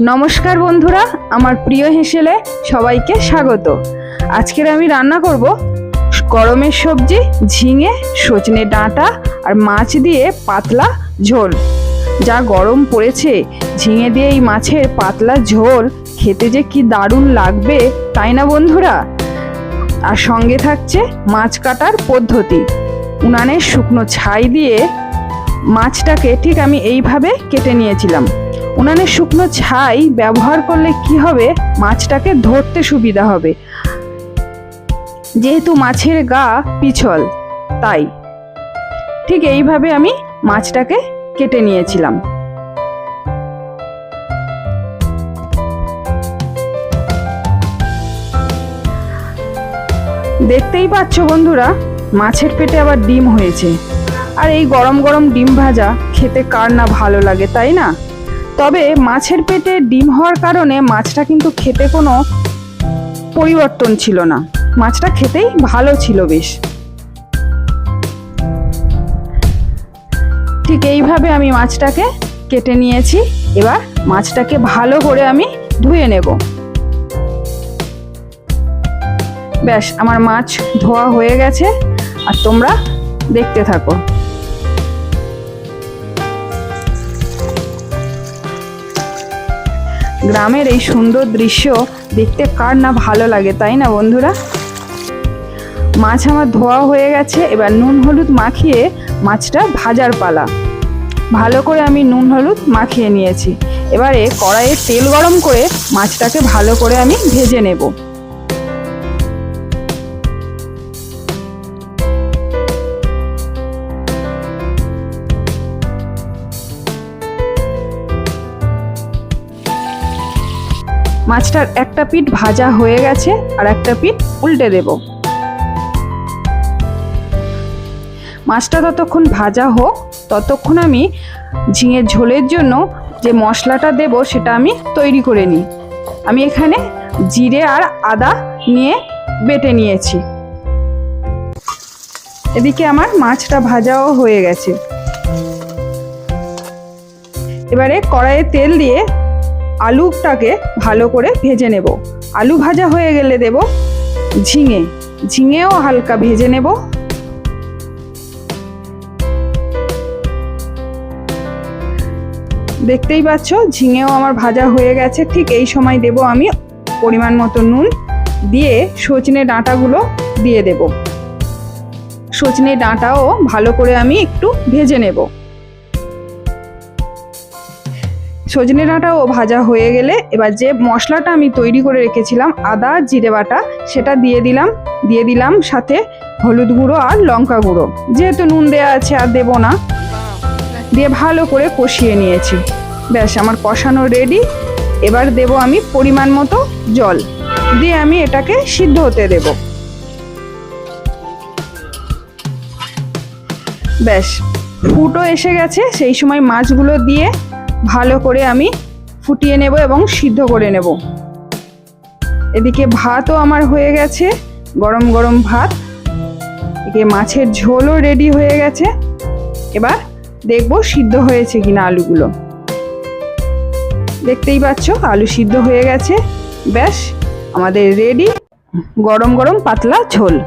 নমস্কার বন্ধুরা, আমার প্রিয় হেসেলে সবাইকে স্বাগত। আজকের আমি রান্না করব গরমের সবজি, ঝিঙে, সজনে ডাঁটা আর মাছ দিয়ে পাতলা ঝোল। যা গরম পড়েছে, ঝিঙে দিয়ে এই মাছের পাতলা ঝোল খেতে যে কি দারুণ লাগবে তাই না বন্ধুরা? আর সঙ্গে থাকছে মাছ কাটার পদ্ধতি। উনানের শুকনো ছাই দিয়ে মাছটাকে ঠিক আমি এইভাবে কেটে নিয়েছিলাম। উনানের শুকনো ছাই ব্যবহার করলে কি হবে? মাছটাকে ধরতে সুবিধা হবে। যেহেতু মাছের গা পিছল, তাই। ঠিক এইভাবে আমি মাছটাকে কেটে নিয়েছিলাম। দেখতেই পাচ্ছ বন্ধুরা, মাছের পেটে আবার ডিম হয়েছে। আর এই গরম গরম ডিম ভাজা খেতে কার না ভালো লাগে, তাই না? তবে মাছের পেটে ডিম হওয়ার কারণে মাছটা কিন্তু খেতে কোনো পরিবর্তন ছিল না। মাছটা খেতেই ভালো ছিল বেশ। ঠিক এইভাবে আমি মাছটাকে কেটে নিয়েছি। এবার মাছটাকে ভালো করে আমি ধুয়ে নেব। ব্যাস, আমার মাছ ধোয়া হয়ে গেছে। আর তোমরা দেখতে থাকো। গ্রামের এই সুন্দর দৃশ্য দেখতে কার না ভালো লাগে, তাই না বন্ধুরা? মাছ আমার ধোয়া হয়ে গেছে, এবার নুন হলুদ মাখিয়ে মাছটা ভাজার পালা। ভালো করে আমি নুন হলুদ মাখিয়ে নিয়েছি। এবারে কড়াইয়ে তেল গরম করে মাছটাকে ভালো করে আমি ভেজে নেব। মাছটার একটা পিঠ ভাজা হয়ে গেছে আর একটা পিঠ উল্টে দেব। মাছটা ততক্ষণ ভাজা হোক, ততক্ষণ আমি ঝিঙের ঝোলের জন্য যে মশলাটা দেব সেটা আমি তৈরি করে নিই। আমি এখানে জিরে আর আদা নিয়ে বেটে নিয়েছি। এদিকে আমার মাছটা ভাজাও হয়ে গেছে। এবারে কড়াইয়ে তেল দিয়ে আলুটাকে ভালো করে ভেজে নেব। আলু ভাজা হয়ে গেলে দেব ঝিঙে। ঝিঙেও হালকা ভেজে নেব। দেখতেই পাচ্ছ, ঝিঙেও আমার ভাজা হয়ে গেছে। ঠিক এই সময় দেব আমি পরিমাণ মতো নুন দিয়ে সজনে ডাঁটাগুলো দিয়ে দেব। সজনে ডাঁটাও ভালো করে আমি একটু ভেজে নেব। সজনে ডাঁটাও ভাজা হয়ে গেলে এবার যে মশলাটা আমি তৈরি করে রেখেছিলাম, আদা, জিরে বাটা, সেটা দিয়ে দিলাম দিয়ে দিলাম সাথে হলুদ গুঁড়ো আর লঙ্কা গুঁড়ো। যেহেতু নুন দেওয়া আছে আর দেবো না, দিয়ে ভালো করে কষিয়ে নিয়েছি। ব্যাস, আমার কষানো রেডি এবার দেব আমি পরিমাণ মতো জল। দিয়ে আমি এটাকে সিদ্ধ হতে দেব। ব্যাস, ফুটো এসে গেছে। সেই সময় মাছগুলো দিয়ে ভালো করে আমি ফুটিয়ে নেব এবং সিদ্ধ করে নেব। এদিকে ভাতও আমার হয়ে গেছে, গরম গরম ভাত। এদিকে মাছের ঝোলও রেডি হয়ে গেছে। এবার দেখব সিদ্ধ হয়েছে কিনা আলুগুলো। দেখতেই পাচ্ছ, আলু সিদ্ধ হয়ে গেছে। ব্যাস, আমাদের রেডি গরম গরম পাতলা ঝোল।